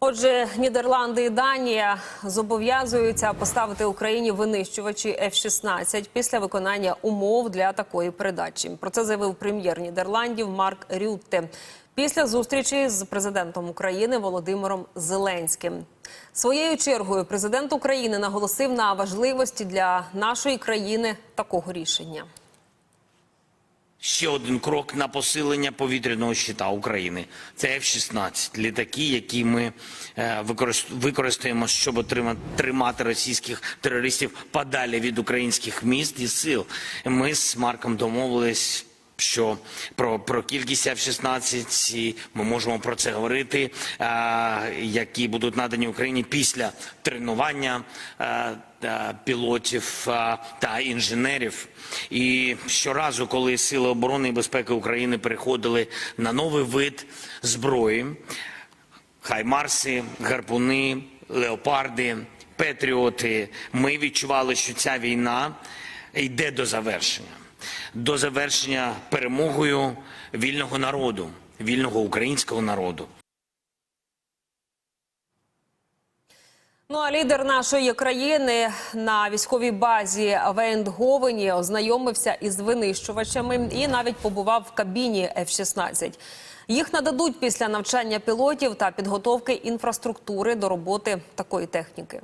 Отже, Нідерланди і Данія зобов'язуються поставити Україні винищувачі F-16 після виконання умов для такої передачі. Про це заявив прем'єр Нідерландів Марк Рютте після зустрічі з президентом України Володимиром Зеленським. Своєю чергою президент України наголосив на важливості для нашої країни такого рішення. Ще один крок на посилення повітряного щита України. Це F-16. Літаки, які ми е, використаємо, щоб тримати російських терористів подалі від українських міст і сил. Ми з Марком домовились. Що про, про кількість F-16, і ми можемо про це говорити, е, які будуть надані Україні після тренування е, та пілотів е, та інженерів. І щоразу, коли Сили оборони і безпеки України переходили на новий вид зброї, хаймарси, гарпуни, леопарди, петріоти, ми відчували, що ця війна йде до завершення. До завершення перемогою вільного народу, вільного українського народу. Ну а лідер нашої країни на військовій базі в Ейндговені ознайомився із винищувачами і навіть побував в кабіні F-16. Їх нададуть після навчання пілотів та підготовки інфраструктури до роботи такої техніки.